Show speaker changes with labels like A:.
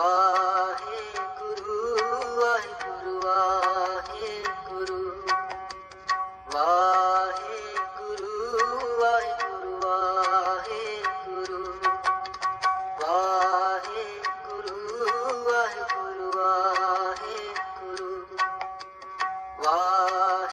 A: 아.